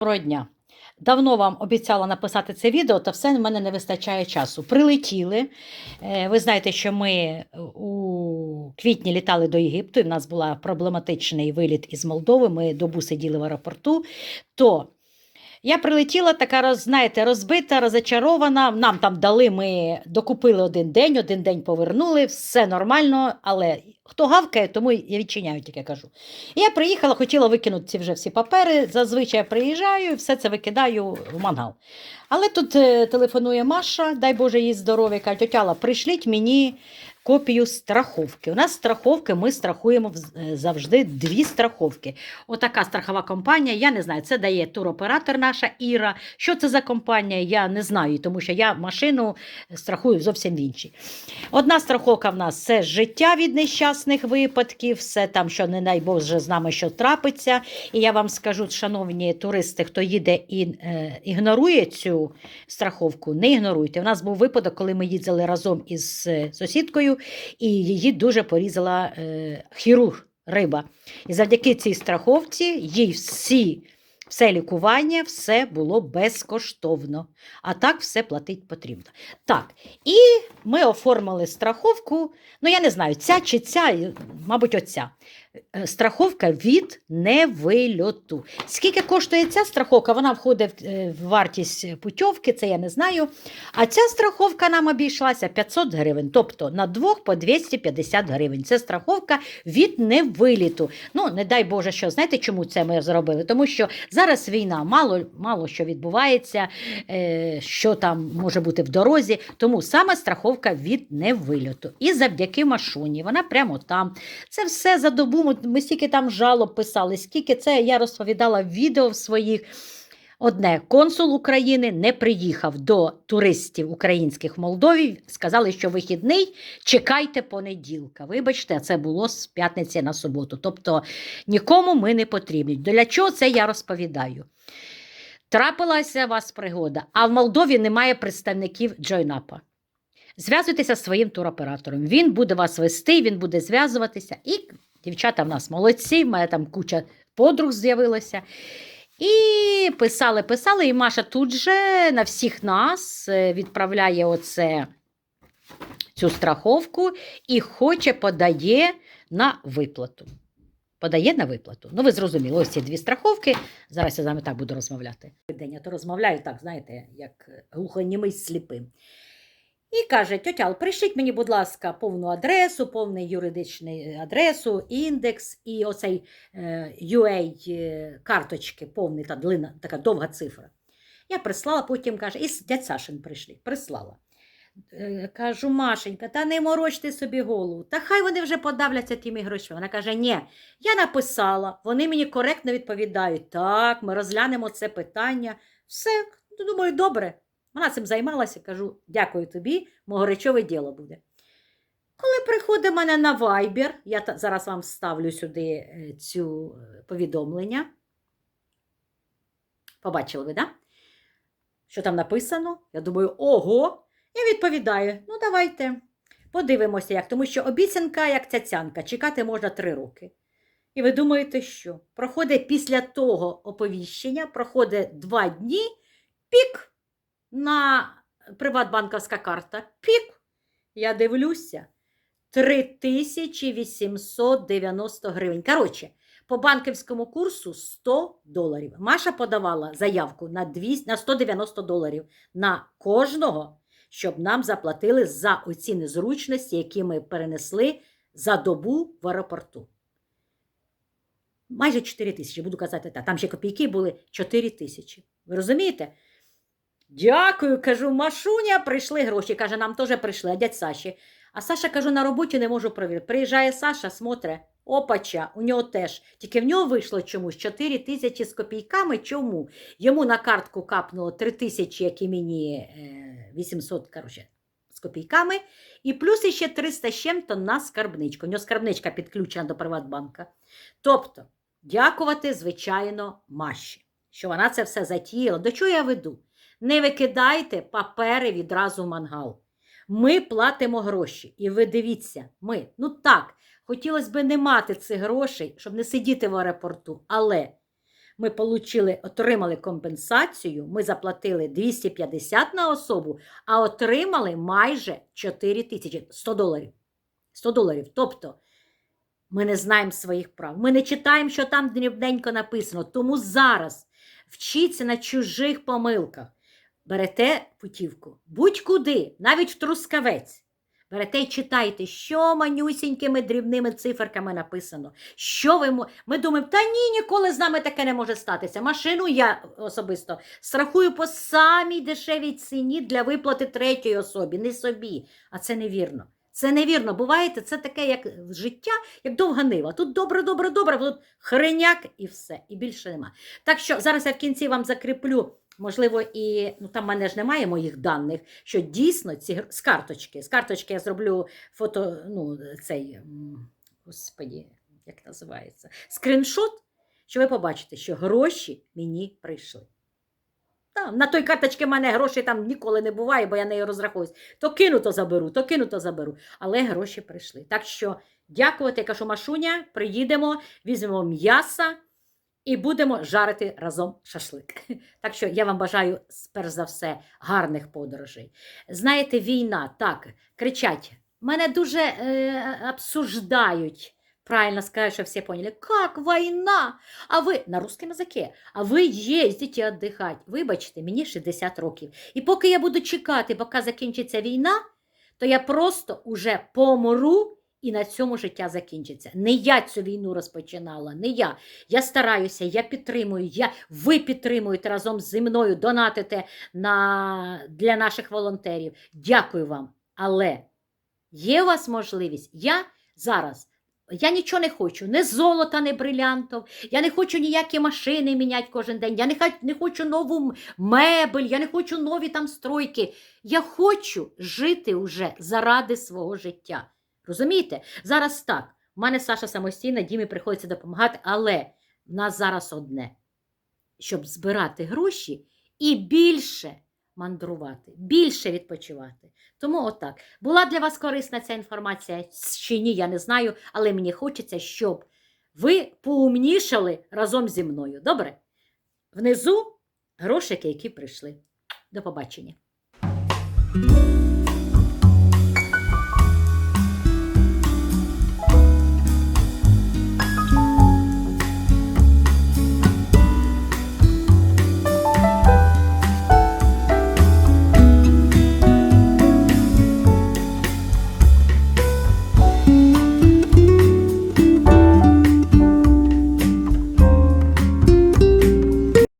Доброго дня. Давно вам обіцяла написати це відео, та все в мене не вистачає часу. Прилетіли. Е, Ви знаєте, що ми у квітні літали до Єгипту, і в нас був проблематичний виліт із Молдови. Ми добу сиділи в аеропорту. То я прилетіла така, знаєте, розбита, розочарована. Нам там дали, ми докупили один день, один день повернули, все нормально, але хто гавкає, тому я відчиняю, тільки кажу. Я приїхала, хотіла викинути ці вже всі папери. Зазвичай приїжджаю все це викидаю в мангал. Але тут е, телефонує Маша, дай Боже їй здоров'я, каже, тетяла, прийшліть мені копію страховки. У нас страховки, ми страхуємо е, завжди дві страховки. Отака страхова компанія, я не знаю, це дає туроператор наша Іра. Що це за компанія, я не знаю, тому що я машину страхую зовсім в іншій. Одна страховка в нас це життя від нещасних випадків, все там, що не дай Боже з нами що трапиться. І я вам скажу, шановні туристи, хто їде і е, ігнорує цю страховку, не ігноруйте. У нас був випадок, коли ми їздили разом із е, і її дуже порізала е, хірург риба. І завдяки цій страховці їй всі. Все лікування, все було безкоштовно. А так все платить потрібно. Так, і ми оформили страховку. Ну, я не знаю, ця чи ця, мабуть, оця. Е, Страховка від невильоту. Скільки коштує ця страховка? Вона входить в е, вартість путівки, це я не знаю. А ця страховка нам обійшлася 500 гривень, тобто на двох по 250 гривень. Це страховка від невиліту. Ну, не дай Боже, що знаєте, чому це ми зробили? Тому що зараз війна, мало, мало що відбувається, е, що там може бути в дорозі. Тому саме страховка від невильоту. І завдяки машуні, вона прямо там. Це все за добу. Ми, ми стільки там жалоб писали, скільки це я розповідала в відео в своїх. Одне, консул України не приїхав до туристів українських в Молдові. Сказали, що вихідний, чекайте понеділка. Вибачте, це було з п'ятниці на суботу. Тобто нікому ми не потрібні. Для чого це я розповідаю? Трапилася у вас пригода, а в Молдові немає представників Джойнапа. Зв'язуйтеся зі своїм туроператором. Він буде вас вести, він буде зв'язуватися. І дівчата в нас молодці, в мене там куча подруг з'явилася. І писали, писали, і Маша тут же на всіх нас е, відправляє оце, цю страховку і хоче подає на виплату. Подає на виплату. Ну, ви зрозуміли, ось ці дві страховки. Зараз я з вами так буду розмовляти. День я то розмовляю так, знаєте, як глухонімий сліпим. І каже: тьотял, прийшліть мені, будь ласка, повну адресу, повний юридичний адресу, індекс і оцей е, UA е, карточки, повний та длина, така довга цифра. Я прислала, потім каже, і дядь Сашин прийшли. Прислала. Е, Кажу, Машенька, та не морочте собі голову. Та хай вони вже подавляться тими грошима. Вона каже: ні, я написала, вони мені коректно відповідають. Так, ми розглянемо це питання. Все, думаю, добре. Вона цим займалася, кажу, дякую тобі, мого речове діло буде. Коли приходить мене на Viber, я зараз вам ставлю сюди е, цю е, повідомлення. Побачили ви, да? Що там написано? Я думаю, ого! Я відповідаю: ну, давайте. Подивимося, як, тому що обіцянка, як цяцянка, чекати можна три роки. І ви думаєте, що? Проходить після того оповіщення, проходить два дні, пік на приватбанківська карта. Пік. Я дивлюся. 3890 гривень. Коротше, по банківському курсу 100 доларів. Маша подавала заявку на, 200, на 190 доларів на кожного, щоб нам заплатили за оці незручності, які ми перенесли за добу в аеропорту. Майже 4 тисячі, буду казати так. Там ще копійки були 4 тисячі. Ви розумієте? Дякую, кажу, Машуня, прийшли гроші. Каже, нам теж прийшли, дядь Саші. А Саша, кажу, на роботі не можу перевірити. Приїжджає Саша, смотре, опача, у нього теж. Тільки в нього вийшло чомусь 4 тисячі з копійками. Чому? Йому на картку капнуло 3 тисячі, як і мені е, 800, коротше, з копійками. І плюс іще 300 з чим-то на скарбничку. У нього скарбничка підключена до Приватбанка. Тобто, дякувати, звичайно, Маші, що вона це все затіяла. До чого я веду? Не викидайте папери відразу в мангал. Ми платимо гроші. І ви дивіться, ми, ну так, хотілося б не мати цих грошей, щоб не сидіти в аеропорту, але ми получили, отримали компенсацію, ми заплатили 250 на особу, а отримали майже 4 тисячі 100 доларів. 100 доларів. Тобто ми не знаємо своїх прав. Ми не читаємо, що там дрібненько написано. Тому зараз вчіться на чужих помилках. Берете путівку будь-куди, навіть в трускавець. Берете і читайте, що манюсінькими дрібними циферками написано. Що ви мо- Ми думаємо, та ні, ніколи з нами таке не може статися. Машину я особисто страхую по самій дешевій ціні для виплати третій особі, не собі. А це невірно. Це невірно. Буваєте, це таке, як життя, як довга нива. Тут добре, добре, добре, тут хреняк і все, і більше нема. Так що зараз я в кінці вам закріплю. Можливо, і ну там в мене ж немає моїх даних, що дійсно ці з карточки. З карточки я зроблю фото, ну, цей, господі, як називається, скріншот, що ви побачите, що гроші мені прийшли. Та, на той карточці в мене грошей там ніколи не буває, бо я нею розраховуюсь. То кину, то заберу, то кину, то заберу. Але гроші прийшли. Так що дякувати, кажу, Машуня, приїдемо, візьмемо м'яса і будемо жарити разом шашлик. Так що я вам бажаю, перш за все, гарних подорожей. Знаєте, війна, так, кричать. Мене дуже е, обсуждають. Правильно сказать, что все поняли. Как война? А ви на русском языке, а ви їздите віддихати. Вибачте, мені 60 років. І поки я буду чекати, поки закінчиться війна, то я просто уже помру і на цьому життя закінчиться. Не я цю війну розпочинала, не я. Я стараюся, я підтримую, я, ви підтримуєте разом зі мною, донатите на, для наших волонтерів. Дякую вам. Але є у вас можливість, я зараз. Я нічого не хочу, не золота, не брилянтов. Я не хочу ніякі машини міняти кожен день. Я не, ха- не хочу нову мебель, я не хочу нові там стройки. Я хочу жити вже заради свого життя. Розумієте? Зараз так. У мене Саша самостійна, Дімі приходиться допомагати, але в нас зараз одне: щоб збирати гроші і більше мандрувати, більше відпочивати. Тому отак. Була для вас корисна ця інформація чи ні, я не знаю, але мені хочеться, щоб ви поумнішали разом зі мною. Добре? Внизу грошики, які прийшли. До побачення.